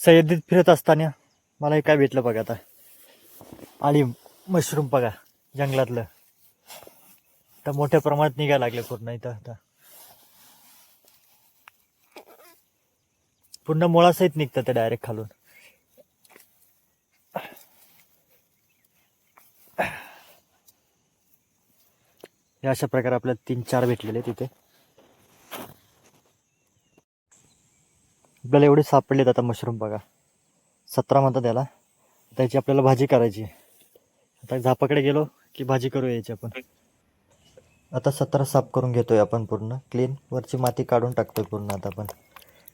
सह्याद्रीत फिरत असताना मला हे काय भेटलं बघा आता. आणि मशरूम बघा जंगलातलं. तर मोठ्या प्रमाणात निघायला लागले पूर्ण इथं आता. पूर्ण मुळासहित निघतं ते डायरेक्ट खालून. अशा प्रकारे आपल्याला तीन चार भेटलेले तिथे. आपल्याला एवढे सापडलेत आता मशरूम बघा. सतरा म्हणतात त्याला. त्याची आपल्याला भाजी करायची. आता झापाकडे गेलो की भाजी करू यायची आपण. आता सतरा साफ करून घेतोय आपण पूर्ण. क्लीन वरची माती काढून टाकतोय पूर्ण आता आपण.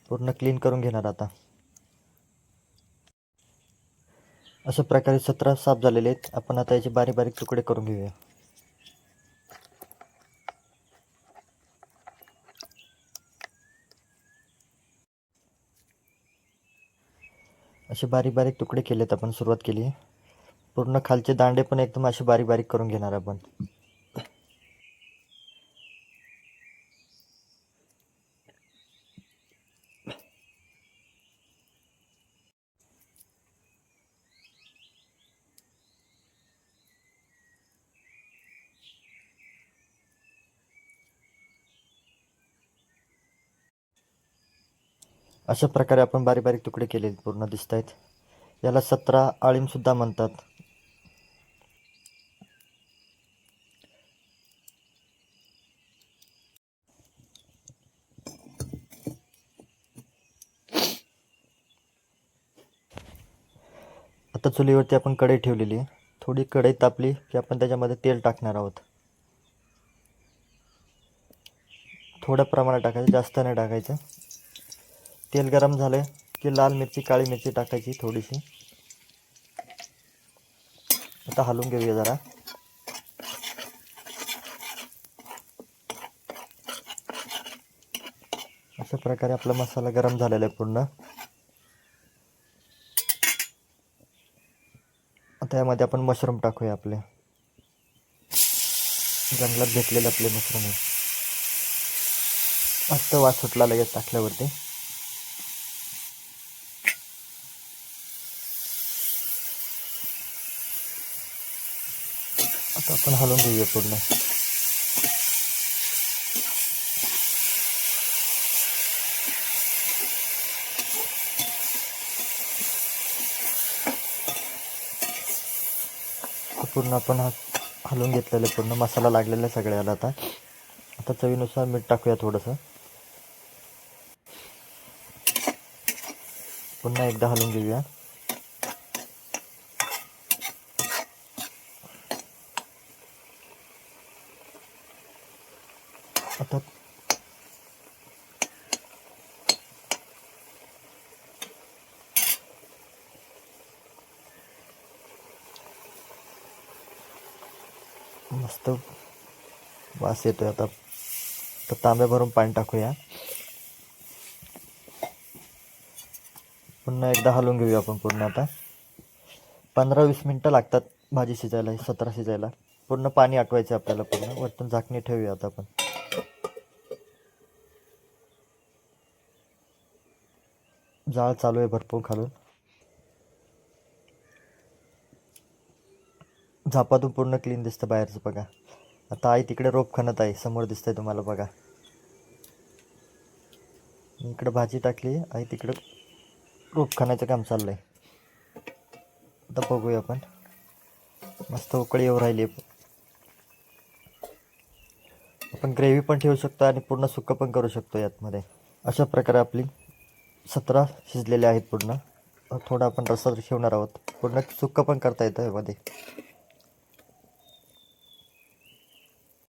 पूर्ण क्लीन करून घेणार आता. अशा प्रकारे सतरा साफ झालेले आहेत. आपण आता याचे बारीक बारीक तुकडे करून घेऊया. असे बारीक बारीक तुकडे केलेत आपण सुरुवात केली. पूर्ण खालचे दांडे पण एकदम असे बारीक बारीक करून घेणार आपण. अशा प्रकारे आपण बारीक बारीक तुकडे केले पूर्ण दिसत आहेत याला सतरा आळीमसुद्धा म्हणतात. आता चुलीवरती आपण कढई ठेवलेली आहे. थोडी कढई तापली की आपण त्याच्यामध्ये तेल टाकणार आहोत. थोड्या प्रमाणात टाकायचं जास्त नाही टाकायचं. तेल गरम झालं की लाल मिरची काळी मिरची टाकायची थोडीशी. आता हलवून घेऊया जरा. अशा प्रकारे आपला मसाला गरम झालेला आहे पूर्ण. आता यामध्ये आपण मशरूम टाकूया आपले. जंगलात भेटलेले आपले मशरूम आहे मस्त वास सुटला लगेच टाकल्यावरती. आता आपण हलवून घेऊया पूर्ण. पूर्ण आपण हा हलवून घेतलेलं आहे पूर्ण मसाला लागलेला आहे सगळ्याला आता. आता चवीनुसार मीठ टाकूया थोडंसं. पुन्हा एकदा हलवून घेऊया. आता मस्त वास येतोय आता. तर तांब्या भरून पाणी टाकूया. पुन्हा एकदा हलवून घेऊया आपण पूर्ण आता. पंधरा वीस मिनटं लागतात भाजी शिजायला सतरा शिजायला. पूर्ण पाणी आटवायचं आपल्याला पूर्ण. वरतून झाकणी ठेवूया आता आपण. जाळ चालू आहे भरपूर खालून. झापातून पूर्ण क्लीन दिसतं बाहेरचं बघा. आता आई तिकडे रोप खणत आहे समोर दिसतंय तुम्हाला बघा. इकडं भाजी टाकली आई तिकडं रोप खाण्याचं काम आहे आता बघूया आपण. मस्त उकळी येऊ राहिली. आपण ग्रेव्ही पण ठेवू शकतो आणि पूर्ण सुकं पण करू शकतो यातमध्ये. अशा प्रकारे आपली सतरा शिजलेले आहेत पूर्ण. थोडा आपण रस्सा ठेवणार आहोत. पूर्ण सुक्क पण करता येतं यामध्ये.